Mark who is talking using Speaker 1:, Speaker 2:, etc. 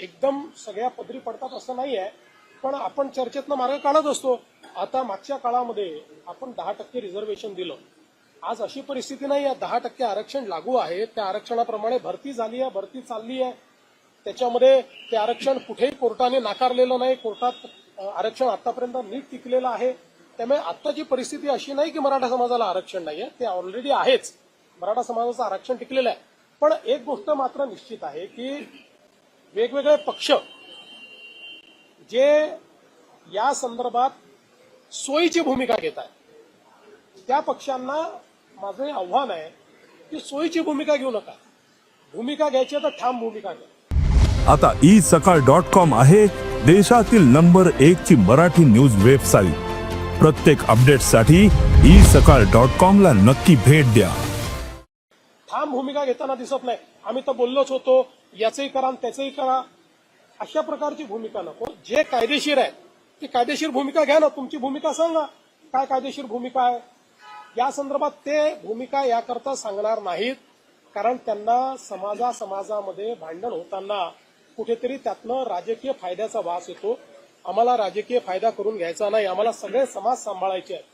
Speaker 1: एकदम सगळ्या पदरी पडतात असं नाही आहे पण आपण चर्चेतनं मार्ग काढत असतो. आता मागच्या काळामध्ये आपण दहा टक्के रिझर्वेशन दिलं. आज अशी परिस्थिती नाही आहे दहा टक्के आरक्षण लागू आहे. त्या आरक्षणाप्रमाणे भरती झाली आहे भरती चालली आहे त्याच्यामध्ये ते आरक्षण कुठेही कोर्टाने नाकारलेलं नाही. कोर्टात आरक्षण आतापर्यंत नीट टिकलेलं आहे. त्यामुळे आत्ताची परिस्थिती अशी नाही की मराठा समाजाला आरक्षण नाही आहे ते ऑलरेडी आहेच. मराठा समाजाचं आरक्षण टिकलेलं आहे. पण एक गोष्ट मात्र निश्चित आहे की वेगवेगळे पक्ष जे या संदर्भात सोयीची भूमिका घेत आहेत. त्या पक्षांना माझं हे आव्हान आहे की सोयीची भूमिका घेऊ नका. भूमिका घ्यायची तर ठाम भूमिका घ्या.
Speaker 2: आता ई सकाळ डॉट कॉम आहे देशातील नंबर एक ची मराठी न्यूज वेबसाईट. प्रत्येक अपडेटसाठी ई सकाळ डॉट कॉम ला नक्की भेट द्या.
Speaker 1: ठाम भूमिका घेताना दिसत नाही. आम्ही तर बोललोच होतो याचंही करा आणि त्याचंही करा. अशा प्रकारची भूमिका नको. जे कायदेशीर आहे ती कायदेशीर भूमिका घ्या ना. तुमची भूमिका सांगा. काय कायदेशीर भूमिका आहे? या संदर्भात ते भूमिका याकरता सांगणार नाहीत. कारण त्यांना समाजा समाजामध्ये भांडण होताना कुठेतरी त्यातनं राजकीय फायद्याचा वास येतो. आम्हाला राजकीय फायदा करून घ्यायचा नाही. आम्हाला सगळे समाज सांभाळायचे आहेत.